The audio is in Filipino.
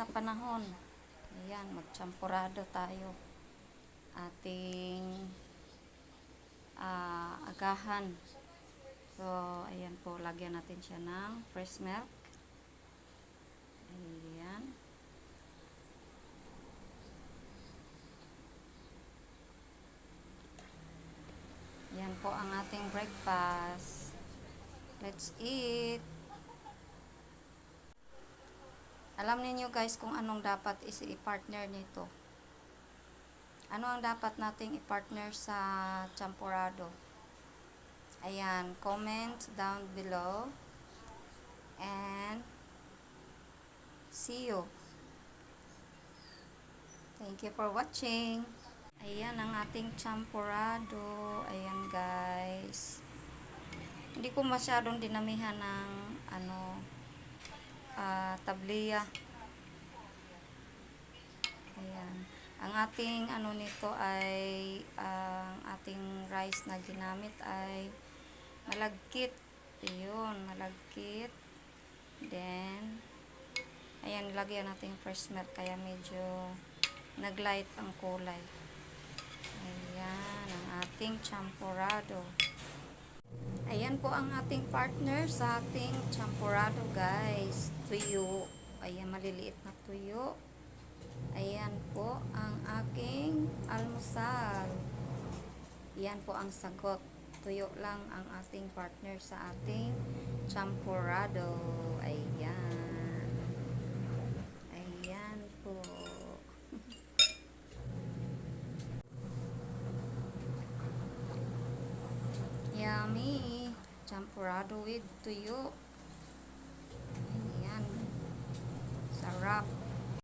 na panahon. Ayan, magchampurado tayo. Ating ah, agahan. So, ayan po, lagyan natin siya ng fresh milk. Ayan. Yan po ang ating breakfast. Let's eat. Alam niyo guys kung anong dapat is i-partner nito. Ano ang dapat nating i-partner sa champurado? Ayan, comment down below. And see you. Thank you for watching. Ayan ang ating champurado. Ayan guys. Hindi ko masyadong dinamihan ng ano ah, tabliya. Ayan. Ang ating ano nito ay ang ating rice na ginamit ay malagkit. Ayun, malagkit. Then ayan, lagyan natin fresh milk kaya medyo naglight ang kulay. Ayan, ang ating champurado. Ayan po ang ating partner sa ating champurado, guys. Tuyo. Ayan, maliliit na tuyo. Ayan po ang aking almusal. Yan po ang sagot. Tuyo lang ang ating partner sa ating champurado. Ayan. Ayan po. Yummy. Champurado with tuyo.